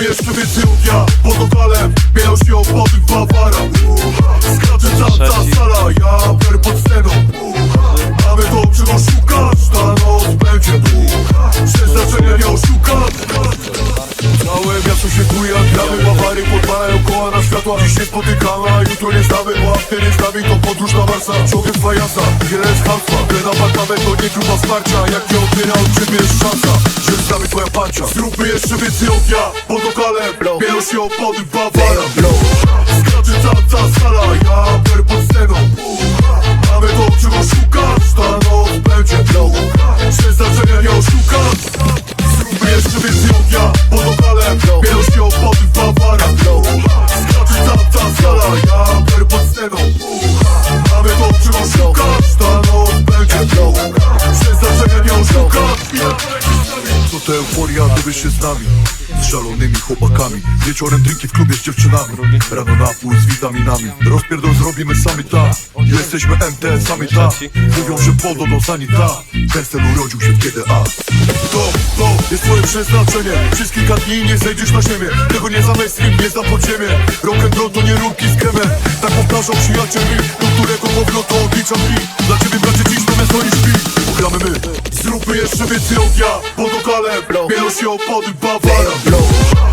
Więcej od ja Pod lokalem Biją się opody w Bawara Skacze cała ta sala Ja biorę pod sceną. Mamy to, czego szukasz Ta noc będzie Przeznaczenia nie oszukasz Całe miasto się buja, gramy Bawary Podpalają koła na światła. Dziś się spotykamy, a jutro nie znamy Bo jest z nami, to podróż na Marsa Ciągle trwa jazda, wiele jest hamstwa Ten apartament to nie grupa wsparcia. Jak nie odbiera od ciebie jest szansa Znamy twoja pancia. Zróbmy jeszcze więcej ja Pod lokalem, biorą się opody w Bawara Skacze cała ta sala To ta euforia, gdybyś się z nami z szalonymi chłopakami. Wieczorem drinki w klubie z dziewczynami. Rano napój z witaminami. Rozpierdol zrobimy sami ta. Jesteśmy MT sami ta. Mówią, że podo do sanita Ten styl urodził się w GDA To, to jest twoje przeznaczenie. Przez kilka dni nie zejdziesz na ziemię. Tego nie za mainstream, nie za podziemie. Rock and roll to nie rurki z kremem. Tak powtarzał przyjaciel mi Do którego powrotu odliczam dni Dla ciebie bracie dziś Zróbmy jeszcze więcej ja Pod lokalem Biorą się opody Bawara